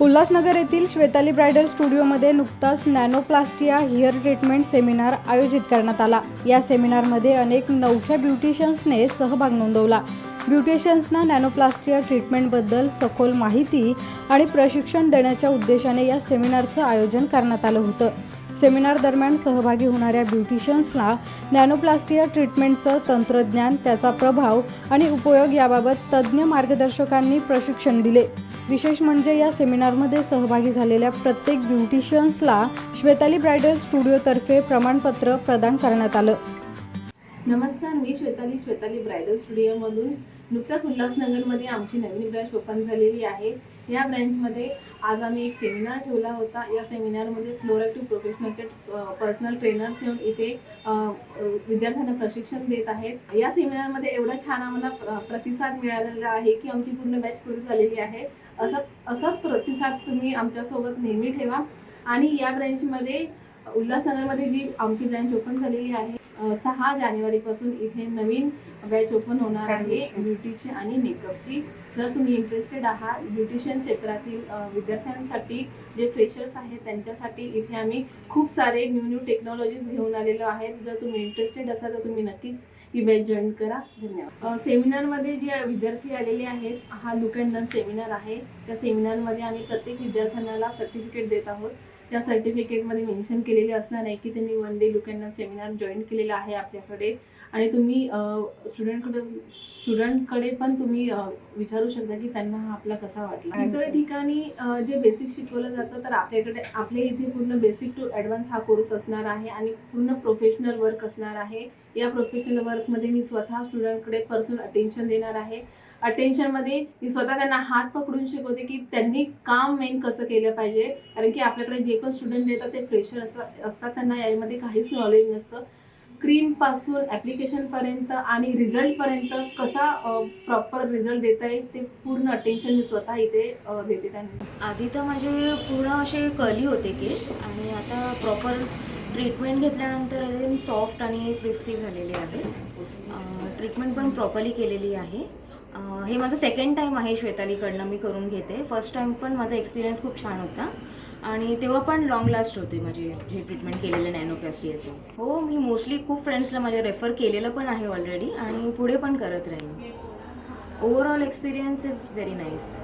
उल्हासनगर येथील श्वेताली ब्रायडल स्टुडिओमध्ये नुकताच नॅनोप्लास्टिया हेअर ट्रीटमेंट सेमिनार आयोजित करण्यात आला. या सेमिनारमध्ये अनेक नवख्या ब्युटिशियन्सने सहभाग नोंदवला. ब्युटिशियन्सना नॅनोप्लास्टिया ट्रीटमेंटबद्दल सखोल माहिती आणि प्रशिक्षण देण्याच्या उद्देशाने या सेमिनारचं आयोजन करण्यात आलं होतं. सेमिनार दरम्यान सहभागी होणाऱ्या ब्युटिशियन्सला नॅनोप्लास्टिया ट्रीटमेंटचं तंत्रज्ञान त्याचा प्रभाव आणि उपयोग याबाबत तज्ज्ञ मार्गदर्शकांनी प्रशिक्षण दिले. विशेष म्हणजे या सेमिनारमध्ये सहभागी झालेल्या प्रत्येक ब्युटिशियन्सला श्वेताली ब्रायडल स्टुडिओतर्फे प्रमाणपत्र प्रदान करण्यात आलं. नमस्कार मी श्वेताली श्वेताली ब्रायडल स्टुडिओमधून नुकताच उल्हासनगरमध्ये आमची नवीन ब्रँच ओपन झालेली आहे. या ब्रँचमध्ये आज आम्ही एक सेमिनार ठेवला होता. या सेमिनारमध्ये फ्लोरेक्टिव्ह प्रोफेशनल पर्सनल ट्रेनर्स येऊन इथे विद्यार्थ्यांना प्रशिक्षण देत आहेत. या सेमिनारमध्ये एवढा छान आम्हाला प्रतिसाद मिळालेला आहे की आमची पूर्ण बॅच सुरू झालेली आहे. असं असाच प्रतिसाद तुम्ही आमच्यासोबत नेहमी ठेवा. आणि या ब्रँचमध्ये उल्हासनगरमध्ये जी आमची ब्रँच ओपन झालेली आहे सहा जानेवारीपासून इथे नवीन बॅच ओपन होणार आहे ब्युटीची आणि मेकअपची जर तुम्ही इंटरेस्टेड आहात ब्युटिशियन क्षेत्रातील विद्यार्थ्यांसाठी जे फ्रेशर्स आहेत त्यांच्यासाठी इथे आम्ही खूप सारे न्यू न्यू टेक्नॉलॉजीज घेऊन आलेलो आहेत. जर तुम्ही इंटरेस्टेड असाल तर तुम्ही नक्कीच ही बॅच जॉईन करा. धन्यवाद. सेमिनारमध्ये जे विद्यार्थी आलेले आहेत हा लुक अँड डन सेमिनार आहे. त्या सेमिनारमध्ये आम्ही प्रत्येक विद्यार्थ्यांना सर्टिफिकेट देत आहोत. त्या सर्टिफिकेटमध्ये मेन्शन केलेले असणार आहे की त्यांनी one day look and seminar join केलेला आहे आपल्याकडे. आणि तुम्ही स्टुडंटकडे स्टुडंटकडे पण तुम्ही विचारू शकता की त्यांना हा आपला कसा वाटला. इतर ठिकाणी जे बेसिक शिकवलं जातं तर आपल्याकडे आपल्या इथे पूर्ण बेसिक टू ॲडव्हान्स हा कोर्स असणार आहे आणि पूर्ण प्रोफेशनल वर्क असणार आहे. या प्रोफेशनल वर्कमध्ये मी स्वतः स्टुडंटकडे पर्सनल अटेन्शन देणार आहे. अटेन्शनमध्ये मी स्वतः त्यांना हात पकडून शिकवते की त्यांनी काम मेन कसं केलं पाहिजे. कारण की आपल्याकडे जे पण स्टुडंट येतात ते फ्रेशर असतात. त्यांना यामध्ये काहीच नॉलेज नसतं. क्रीमपासून ॲप्लिकेशनपर्यंत आणि रिझल्टपर्यंत कसा प्रॉपर रिझल्ट देता येईल ते पूर्ण अटेन्शन मी स्वतः इथे देते त्यांना. आधी तर माझे पूर्ण असे कली होते केस आणि आता प्रॉपर ट्रीटमेंट घेतल्यानंतर एकदम सॉफ्ट आणि फ्रिस्पी झालेले आहे. ट्रीटमेंट पण प्रॉपरली केलेली आहे. हे माझं सेकंड टाईम आहे श्वेतालीकडनं मी करून घेते. फर्स्ट टाईम पण माझा एक्सपिरियन्स खूप छान होता. आणि तेव्हा पण लॉंग लास्ट होते माझे जे ट्रीटमेंट केलेलं नॅनोप्लास्टियाचं हो मी मोस्टली खूप फ्रेंड्सला माझ्या रेफर केलेलं पण आहे ऑलरेडी आणि पुढे पण करत राहीन. Overall experience is very nice